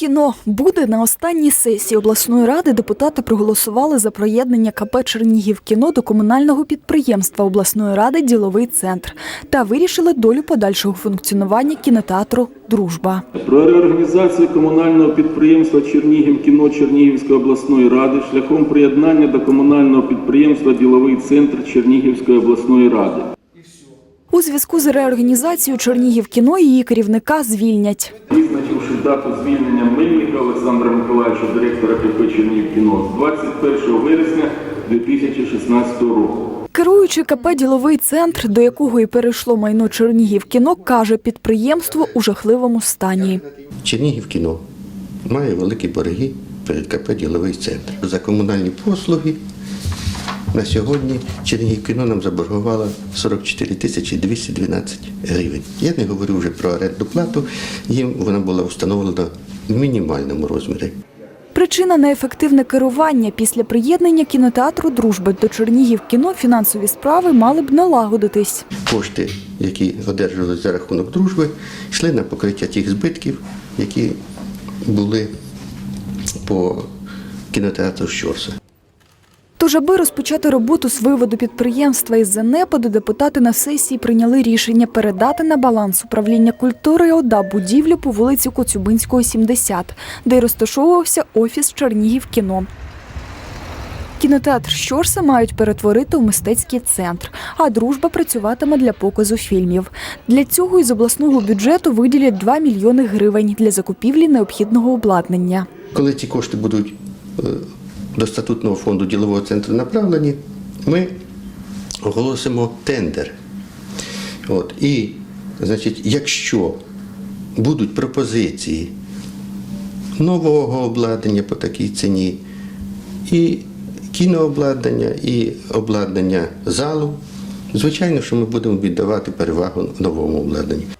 кіно буде на останній сесії обласної ради. Депутати проголосували за приєднання КП Чернігів кіно до комунального підприємства обласної ради Діловий центр та вирішили долю подальшого функціонування кінотеатру Дружба. Про реорганізацію комунального підприємства Чернігів кіно Чернігівської обласної ради шляхом приєднання до комунального підприємства Діловий центр Чернігівської обласної ради. У зв'язку з реорганізацією Чернігів кіно її керівника звільнять. Визначивши дату звільнення Мельника Олександра Миколаївича, директора КП Чернігів кіно з 21 вересня 2016 року. Керуючий КП Діловий центр, до якого і перейшло майно Чернігів кіно, каже, підприємство у жахливому стані. Чернігів кіно має великі борги перед КП «Діловий центр». За комунальні послуги на сьогодні Чернігів кіно нам заборгувало 44 тисячі 212 гривень. Я не говорю вже про орендну плату, їм вона була встановлена в мінімальному розмірі. Причина неефективне керування після приєднання кінотеатру Дружби до Чернігів кіно фінансові справи мали б налагодитись. Кошти, які одержувалися за рахунок дружби, йшли на покриття тих збитків, які були по кінотеатру Щорса. Тож, аби розпочати роботу з виводу підприємства із занепаду, депутати на сесії прийняли рішення передати на баланс управління культури ОДА будівлю по вулиці Коцюбинського, 70, де розташовувався офіс Чернігів кіно. Кінотеатр Щорса мають перетворити у мистецький центр, а дружба працюватиме для показу фільмів. Для цього із обласного бюджету виділять 2 мільйони гривень для закупівлі необхідного обладнання. Коли ці кошти будуть е, до статутного фонду ділового центру направлені, ми оголосимо тендер. От. І, значить, якщо будуть пропозиції нового обладнання по такій ціні, і кінообладнання, і обладнання залу, звичайно, що ми будемо віддавати перевагу новому обладнанню.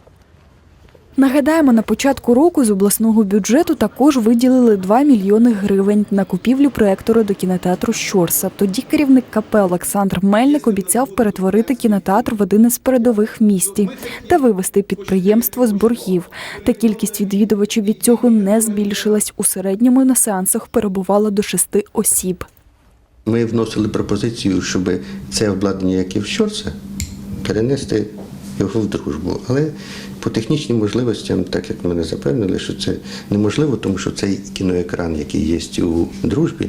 Нагадаємо, на початку року з обласного бюджету також виділили 2 мільйони гривень на купівлю проектора до кінотеатру Щорса. Тоді керівник КП Олександр Мельник обіцяв перетворити кінотеатр в один із передових місті та вивести підприємство з боргів. Та кількість відвідувачів від цього не збільшилась. У середньому на сеансах перебувало до шести осіб. Ми вносили пропозицію, щоб це обладнання, яке в Щорса, перенести його в дружбу. Але по технічним можливостям, так як мене запевнили, що це неможливо, тому що цей кіноекран, який є у дружбі,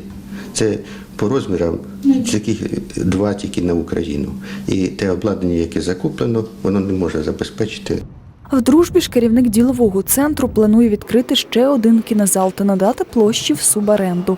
це по розмірам таких два тільки на Україну. І те обладнання, яке закуплено, воно не може забезпечити В дружбі ж керівник ділового центру планує відкрити ще один кінозал та надати площі в субаренду.